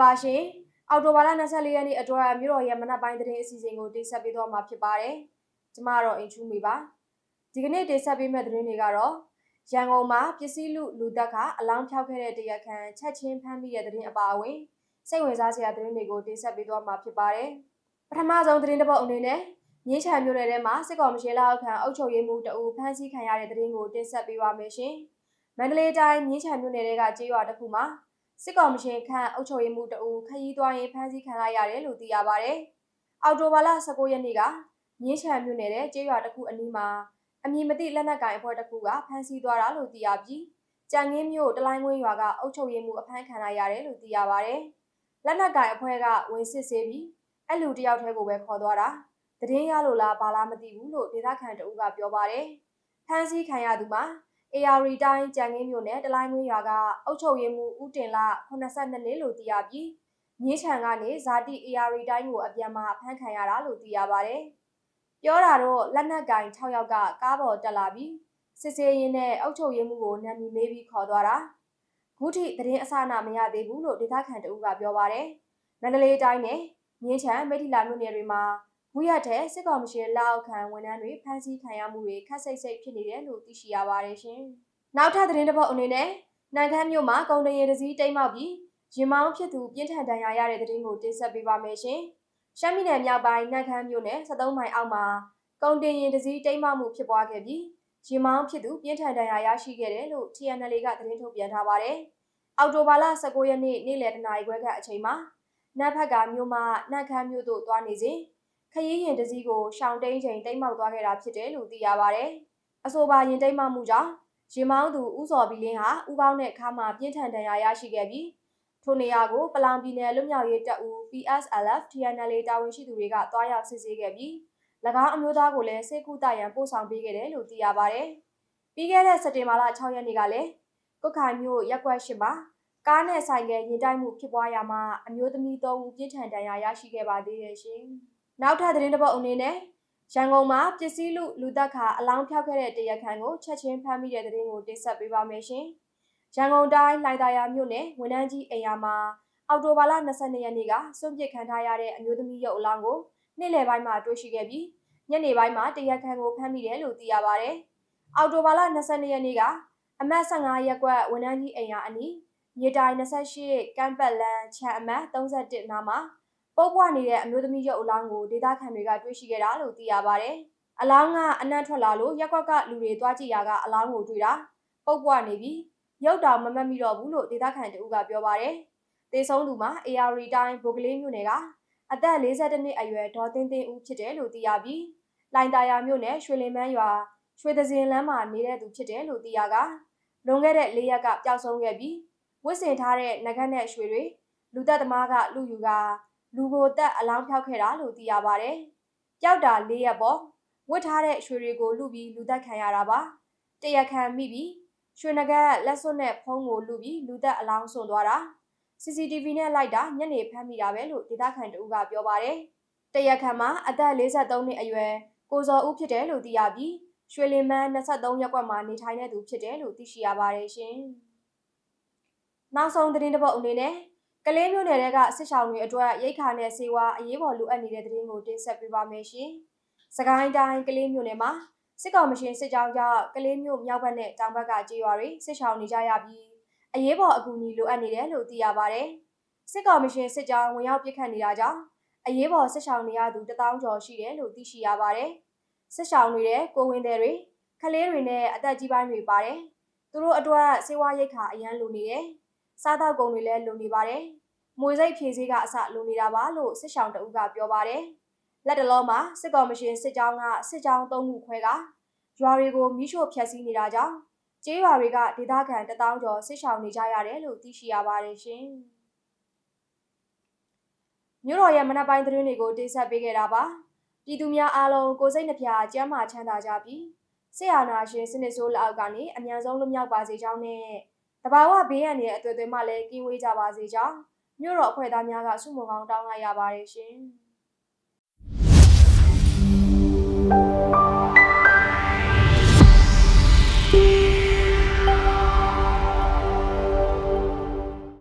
ပါရှင်။အော်တိုဘာလ24ရက်နေ့အတွက်မြို့တော်ရဲ့မနက်ပိုင်းသတင်းအစီအစဉ်ကိုတင်ဆက်ပေးသွားမှာဖြစ်ပါတယ်။ကျမတော့အင်ချူမီပါ။ဒီကနေ့တင်ဆက်ပေးမယ့်သတင်းတွေကတော့ရန်ကုန်မှာပစ္စည်းလူလူတက်ကအလောင်းဖြောက်ခဲ့တဲ့တရက်ခန့်ချက်ချင်းဖမ်းမိတဲ့သတင်းအပါအဝင်စိတ်ဝင်စားစရာသတင်းတွေကိုတင်ဆက်ပေးသွားမှာဖြစ်ပါတယ်။ပထမဆုံးသတင်းတစ်ပုဒ်အနေနဲ့မြင်းချံမြို့နယ်ထဲမှာစစ်ကောင်မရှင်လက်အောက်ခံအုပ်ချုပ်ရေးမှူးတအူဖမ်းဆီးခံရတဲ့သတင်းကိုတင်ဆက်ပေးပါမယ်ရှင်။မန္တလေးတိုင်းမြင်းချံမြို့နယ်ထဲကကျေးရွာတစ်ခုမှာ စစ်ကောင်မရှင်ခန့်အုပ်ချုပ်ရေးမှူးတအူခရီးသွားရင်ဖမ်းဆီးခံလိုက်ရတယ်လို့သိရပါဗျ။အော်တိုဘာလ19ရက်နေ့ကမြင်းချံမြို့နယ်တဲ့ကျေးရွာတစ်ခုအနီးမှာအမည်မသိလက်နက်ကိုင်အဖွဲ့တစ်ခုကဖမ်းဆီးသွားတာလို့သိရပြီးကြံငင်းမြို့တလိုင်းဝင်းရွာကအုပ်ချုပ်ရေးမှူးအဖမ်းခံလိုက်ရတယ်လို့သိရပါဗျ။လက်နက်ကိုင်အဖွဲ့ကဝင်စစ်ဆေးပြီးအဲ့လူတယောက်တည်းကိုပဲခေါ်သွားတာ။တရင်ရလို့လားဘာလားမသိဘူးလို့ဒေသခံတအူးကပြောပါတယ်။ဖမ်းဆီးခံရသူမှာ AR တိုင်းကြံငင်းမြို့နယ်တလိုင်းငွေရွာကအုပ်ချုပ်ရေးမှူးဦးတင်လာ82နှစ်လို့သိရပြီးမြင်းချံကနေဇာတိ AR တိုင်းကိုအပြန်မှာဖမ်းခံရတာလို့သိရပါတယ်။ပြောတာတော့လက်နက်ကင်6ယောက်ကကားပေါ်တက်လာပြီးစစ်စေးရင်နဲ့အုပ်ချုပ်ရေးမှူးကိုနာမည်မေးပြီးခေါ်သွားတာ။ခုထိသတင်းအစအနမရသေးဘူးလို့ဒေသခံတအူးကပြောပါတယ်။မန္တလေးတိုင်းနဲ့မြင်းချံမိထီလာမြို့နယ်တွေမှာ ဘူးရတဲ့စစ်ကောင်မရှင်လက်အောက်ခံဝန်ထမ်းတွေဖမ်းဆီးခံရမှုတွေခက်စိတ်စိတ်ဖြစ်နေတယ်လို့သိရှိရပါတယ်ရှင်။နောက်ထပ်သတင်းတစ်ပုဒ်အနေနဲ့နိုင်ခမ်းမြို့မှာကုန်တရေတစည်းတိမ်မောက်ပြီးရင်မောင်းဖြစ်သူပြင်းထန်ဒဏ်ရာရတဲ့သတင်းကိုတင်ဆက်ပေးပါမယ်ရှင်။ရှမ်းပြည်နယ်မြောက်ပိုင်းနိုင်ခမ်းမြို့နယ်73မိုင်အောက်မှာကုန်တင်ရင်တစည်းတိမ်မောက်မှုဖြစ်ပွားခဲ့ပြီးရင်မောင်းဖြစ်သူပြင်းထန်ဒဏ်ရာရရှိခဲ့တယ်လို့ TNL ကသတင်းထုတ်ပြန်ထားပါတယ်။အောက်တိုဘာလ19ရက်နေ့နေ့လယ်တနာရီခွဲကအချိန်မှာနတ်ဖက်ကမြို့မှာနတ်ခမ်းမြို့သို့သွားနေစဉ် ခရီးရင်တစည်းကိုရှောင်းတိန်ချိန်တိမ်မောက်သွားခဲ့တာဖြစ်တယ်လို့သိရပါဗျ။အဆိုပါရင်တိမ်မောက်မှုကြောင့်ရင်မောင်းသူဥစော်ပြီးလင်းဟာဥကောင်းတဲ့ခါမှာပြင်းထန်ဒဏ်ရာရရှိခဲ့ပြီးထိုနေရာကိုပလောင်ပြည်နယ်လွတ်မြောက်ရေးတပ်ဦး PSLF TNL တာဝန်ရှိသူတွေကတွားရောက်စစ်ဆေးခဲ့ပြီး၎င်းအမျိုးသားကိုလည်းစိတ်ကူးတရန်ပို့ဆောင်ပေးခဲ့တယ်လို့သိရပါဗျ။ပြီးခဲ့တဲ့စက်တင်ဘာလ6ရက်နေ့ကလည်းကုတ်ခိုင်မြို့ရက်ကွက်ရှိမှာကားနဲ့ဆိုင်ကရင်တိုက်မှုဖြစ်ပွားရာမှာအမျိုးသမီး၃ဦးပြင်းထန်ဒဏ်ရာရရှိခဲ့ပါသေးတယ်ရှင်။ နောက်ထပ်သတင်းတစ်ပုဒ်အနေနဲ့ရန်ကုန်မှာပစ္စည်းလူလူသက်ခါအလောင်းဖြောက်ခဲ့တဲ့တရခန်ကိုချက်ချင်းဖမ်းမိတဲ့သတင်းကိုတင်ဆက်ပေးပါမယ်ရှင်။ရန်ကုန်တိုင်းလိုင်သာယာမြို့နယ်ဝန်ထမ်းကြီးအိမ်ယာမှာအော်တိုဘာလ22ရက်နေ့ကစွန့်ပစ်ခံထားရတဲ့အမျိုးသမီးရုပ်အလောင်းကိုနေ့လယ်ပိုင်းမှာတွေ့ရှိခဲ့ပြီးညနေပိုင်းမှာတရခန်ကိုဖမ်းမိတယ်လို့သိရပါဗျ။အော်တိုဘာလ22ရက်နေ့ကအမတ်15ရက်ကွက်ဝန်ထမ်းကြီးအိမ်ယာအနီးမြေတိုင်28ကမ်းပတ်လန်ချန်အမတ်31နားမှာ ပုတ်ပွားနေတဲ့အမျိုးသမီးရုပ်အလောင်းကိုဒေသခံတွေကတွေ့ရှိခဲ့တာလို့သိရပါဗျ။အလောင်းကအနံ့ထွက်လာလို့ရက်ကွက်ကလူတွေသွားကြည့်ရကအလောင်းကိုတွေ့တာပုတ်ပွားနေပြီးရုပ်တောင်မမတ်မိတော့ဘူးလို့ဒေသခံတဦးကပြောပါဗျ။တေဆုံးသူမှာ AR တိုင်းဘိုကလေးမြို့နယ်ကအသက်52နှစ်အရွယ်ဒေါ်သိန်းသိန်းဦးဖြစ်တယ်လို့သိရပြီးလိုင်တာယာမြို့နယ်ရွှေလင်မန်းရွာရွှေသစင်လမ်းမှာနေတဲ့သူဖြစ်တယ်လို့သိရကလွန်ခဲ့တဲ့၄ရက်ကပျောက်ဆုံးခဲ့ပြီးဝစ်စင်ထားတဲ့ငကတ်နဲ့ရွှေတွေလူသက်သမားကလူယူက လူကိုတက်အလောင်းဖြောက်ခဲ့တာလို့သိရပါတယ်။ပျောက်တာ၄ရက်ပေါ့ဝတ်ထားတဲ့ရွှေတွေကိုလူပြီးလူသက်ခံရတာပါ။တရခံမိပြီးရွှေနဂတ်လက်စွပ်နဲ့ဖုံးကိုလူပြီးလူသက်အလောင်းဆွန့်သွားတာ CCTV နဲ့လိုက်တာညနေဖမ်းမိတာပဲလို့ဒေသခံတဦးကပြောပါတယ်။တရခံမှာအသက်53နှစ်အရွယ်ကိုဇော်ဦးဖြစ်တယ်လို့သိရပြီးရွှေလင်မန်း23ရပ်ကွက်မှာနေထိုင်တဲ့သူဖြစ်တယ်လို့သိရှိရပါတယ်ရှင်။နောက်ဆုံးသတင်းတစ်ပုဒ်အနေနဲ့ ကလေးမျိုးနယ်ကစစ်ဆောင်တွေအတွက်ရိတ်ခါနဲ့ဆေးဝါးအရေးပေါ်လိုအပ်နေတဲ့သတင်းကိုတင်ဆက်ပေးပါမယ်ရှင်။စကိုင်းတိုင်းကလေးမျိုးနယ်မှာစစ်ကောင်မရှင်စစ်ကြောင်းကြောင့်ကလေးမျိုးမြောက်ဘက်နဲ့တောင်ဘက်ကကြေးရွာတွေစစ်ဆောင်နေကြရပြီးအရေးပေါ်အကူအညီလိုအပ်နေတယ်လို့သိရပါဗျ။စစ်ကောင်မရှင်စစ်ကြောင်းဝင်ရောက်ပစ်ခတ်နေတာကြောင့်အရေးပေါ်စစ်ဆောင်နေရသူတထောင်ကျော်ရှိတယ်လို့သိရှိရပါတယ်။စစ်ဆောင်နေတဲ့ကိုဝင်တဲ့တွေခလေးတွေနဲ့အသက်ကြီးပိုင်းတွေပါတယ်။သူတို့အတွက်စေဝါရိတ်ခါအရန်လိုနေတယ်။ စားတောက်ကုန်တွေလည်းလိုနေပါတယ်။မွေစိတ်ဖြည့်စည်းကအစလိုနေတာပါလို့စစ်ဆောင်တအုပ်ကပြောပါတယ်။လက်တလုံးမှာစစ်ကော်မရှင်စစ်ကြောင်းကစစ်ကြောင်းသုံးခုခွဲကရွာတွေကိုမိရှို့ဖျက်ဆီးနေတာကြောင့်ကျေးရွာတွေကဒေသခံတထောင်ကျော်စစ်ဆောင်နေကြရတယ်လို့သိရှိရပါတယ်ရှင်။မြို့တော်ရဲ့မနက်ပိုင်းသတင်းတွေကိုတင်ဆက်ပေးခဲ့တာပါ။ပြည်သူများအားလုံးကိုစိတ်နှပြကျန်းမာချမ်းသာကြပြီးဆရာနာရှင်စနစ်ဆိုးလက်အောက်ကနေအမြန်ဆုံးလွတ်မြောက်ပါစေကြောင်းနဲ့ တဘာဝဘေးရန်ရဲ့အသွေးသွေးမှလည်းကင်းဝေးကြပါစေကြောင်းမြို့တော်အဖွဲ့သားများကစုမုံကောင်းတောင်းလိုက်ရပါတယ်ရှင်။